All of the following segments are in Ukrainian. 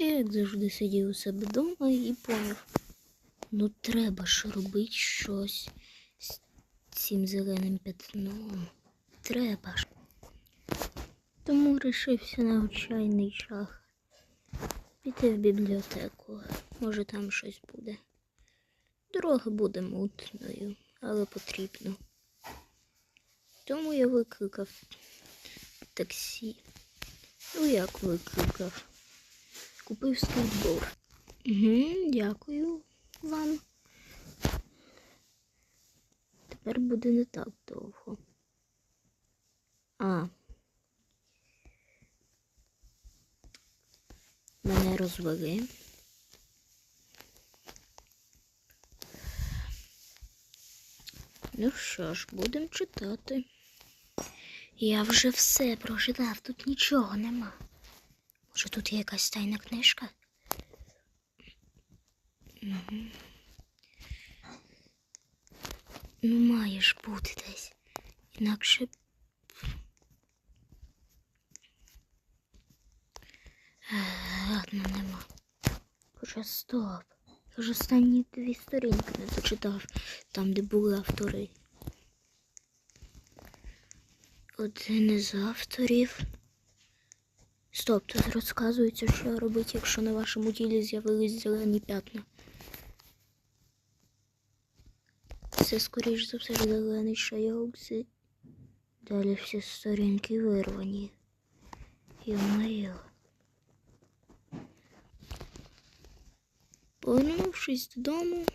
Я як завжди сидів у себе вдома і поняв. Ну треба ж робити щось з цим зеленим пятном. Треба ж. Тому рішився на отчайний шах. Піти в бібліотеку. Може там щось буде. Дорога буде мутною, але потрібно. Тому я викликав таксі. Ну як викликав? Купив скейтборд. Угу, дякую вам. Тепер буде не так довго. А. Мене розвели. Ну що ж, будемо читати. Я вже все прочитав, тут нічого нема. Може тут є якась тайна книжка? Ну, має ж бути десь. Інакше. Е, Ладно, нема. Хоча стоп. Я ж останні дві сторінки не дочитав, там, де були автори. Один із авторів. Стоп, тут розказується, що робити, якщо на вашому тілі з'явились зелені п'ятна. Це, скоріш за все, зелений шайок. Далі всі сторінки вирвані. Йо-моє. Повернувшись додому,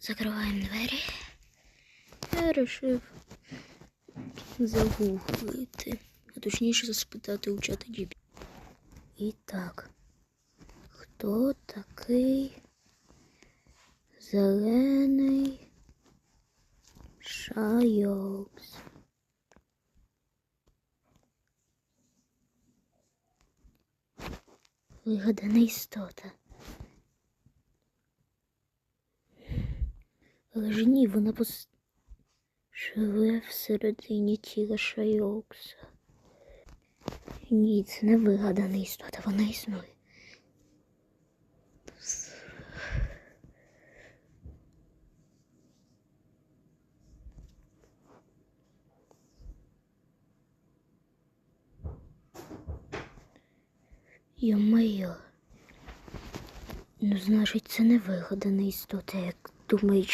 закриваємо двері. Я вирішив загуглити, а точніше спитати у чата GPT. І так, хто такий зелений шайокс? Вигадана істота. Але ж ні, вона пос... живе всередині тіла Шайокса. Ні, це не вигадана істота, вона існує. Йо-моє. Ну, значить, це не вигадана істота, як думають